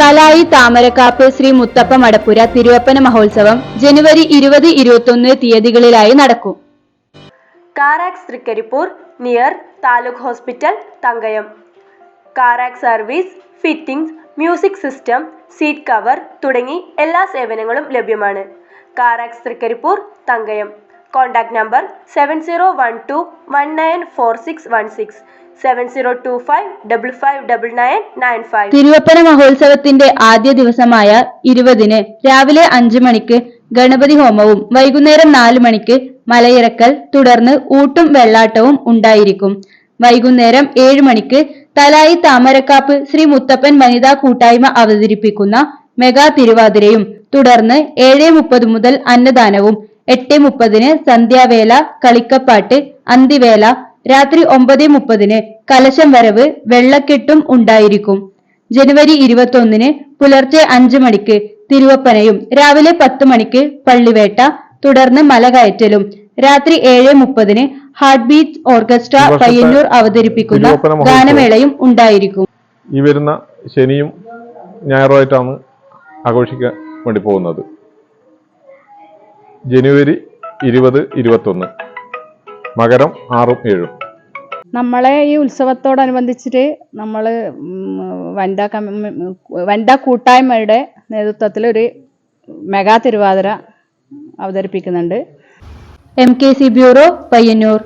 തലായി താമരക്കാപ്പ് ശ്രീ മുത്തപ്പ മടപ്പുര തിരുവപ്പന മഹോത്സവം ജനുവരി ഇരുപത് ഇരുപത്തൊന്ന് തീയതികളിലായി നടക്കും. Carax Thrikaripur near taluk hospital Thankayam. Carax service fittings music system seat cover തുടങ്ങി എല്ലാ സേവനങ്ങളും ലഭ്യമാണ്. Carax Thrikaripur Thankayam. Contact number seven zero one two one nine four six one six. Seven zero two five double five double nine nine five തിരുവപ്പന മഹോത്സവത്തിന്റെ ആദ്യ ദിവസമായ ഇരുപതിന് രാവിലെ അഞ്ചു മണിക്ക് ഗണപതി ഹോമവും വൈകുന്നേരം നാല് മണിക്ക് മലയിറക്കൽ തുടർന്ന് ഊട്ടും വെള്ളാട്ടവും ഉണ്ടായിരിക്കും. വൈകുന്നേരം ഏഴ് മണിക്ക് തലായി താമരക്കാപ്പ് ശ്രീ മുത്തപ്പൻ വനിതാ കൂട്ടായ്മ അവതരിപ്പിക്കുന്ന മെഗാ തിരുവാതിരയും തുടർന്ന് ഏഴ് മുപ്പത് മുതൽ അന്നദാനവും എട്ട് മുപ്പതിന് സന്ധ്യാവേല കളിക്കപ്പാട്ട് അന്തിവേല രാത്രി ഒമ്പത് മുപ്പതിന് കലശം വരവ് വെള്ളക്കെട്ടും ഉണ്ടായിരിക്കും. ജനുവരി ഇരുപത്തൊന്നിന് പുലർച്ചെ അഞ്ചു മണിക്ക് തിരുവപ്പനയും രാവിലെ പത്ത് മണിക്ക് പള്ളിവേട്ട തുടർന്ന് മലകയറ്റലും. രാത്രി ഏഴ് മുപ്പതിന് ഹാർട്ട് ബീറ്റ് ഓർക്കസ്ട്ര പയ്യന്നൂർ അവതരിപ്പിക്കുന്ന ഗാനമേളയും ഉണ്ടായിരിക്കും. ഈ വരുന്ന ശനിയും ഞായറുമായിട്ടാണ് ആഘോഷിക്കാൻ വേണ്ടി പോകുന്നത്. ജനുവരി ഇരുപത് ഇരുപത്തൊന്ന്. മകരം ആറും ഏഴും. നമ്മളെ ഈ ഉത്സവത്തോടനുബന്ധിച്ചിട്ട് നമ്മൾ വനിതാ കമ്മ വനിതാ കൂട്ടായ്മയുടെ നേതൃത്വത്തിൽ ഒരു മെഗാ തിരുവാതിര അവതരിപ്പിക്കുന്നുണ്ട്. M K C bureau Payyanur